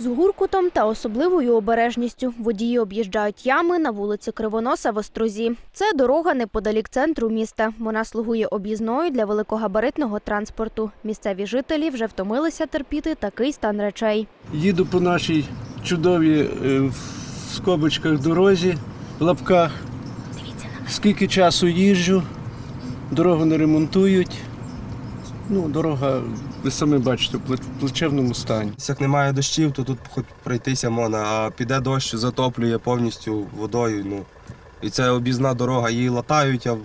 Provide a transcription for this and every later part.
З гуркутом та особливою обережністю водії об'їжджають ями на вулиці Кривоноса в Острозі. Це дорога неподалік центру міста. Вона слугує об'їзною для великогабаритного транспорту. Місцеві жителі вже втомилися терпіти такий стан речей. Їду по нашій чудовій е, в скобочках дорозі, в лапках. Скільки часу їжджу, дорогу не ремонтують. Ну, дорога, ви самі бачите, в плачевному стані. Як немає дощів, то тут хоч пройтися можна, а піде дощ, затоплює повністю водою. Ну. І це об'їзна дорога, її латають, а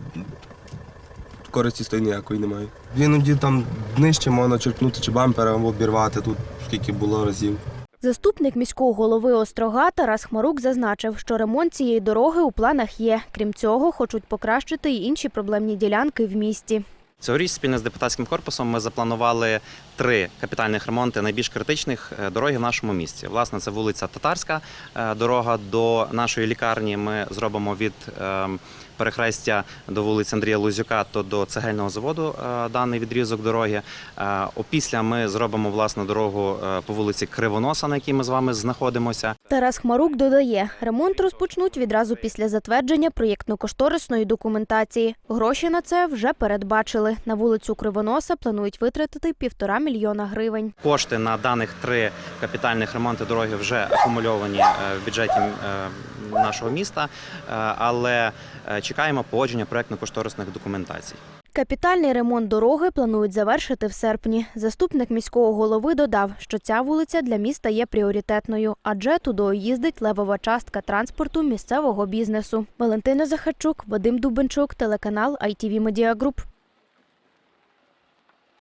користі з тої ніякої немає. Іноді там нижче можна черпнути чи бампером обірвати тут, скільки було разів. Заступник міського голови Острога Тарас Хмарук зазначив, що ремонт цієї дороги у планах є. Крім цього, хочуть покращити й інші проблемні ділянки в місті. Цьогоріч спільно з депутатським корпусом ми запланували три капітальних ремонти найбільш критичних е, дороги в нашому місті. Власне, це вулиця Татарська, е, дорога до нашої лікарні. Ми зробимо від ем, перехрестя до вулиці Андрія Лузюка, то до цегельного заводу е, даний відрізок дороги. Е, Опісля ми зробимо власне дорогу е, по вулиці Кривоноса, на якій ми з вами знаходимося. Тарас Хмарук додає, ремонт розпочнуть відразу після затвердження проєктно-кошторисної документації. Гроші на це вже передбачили. На вулицю Кривоноса планують витратити півтора мільйона гривень. Кошти на даних три капітальних ремонти дороги вже акумульовані в бюджеті нашого міста, але чекаємо погодження проектно-кошторисних документацій. Капітальний ремонт дороги планують завершити в серпні. Заступник міського голови додав, що ця вулиця для міста є пріоритетною, адже туди їздить левова частка транспорту місцевого бізнесу. Валентина Захарчук, Вадим Дубенчук, телеканал ITV Media Group.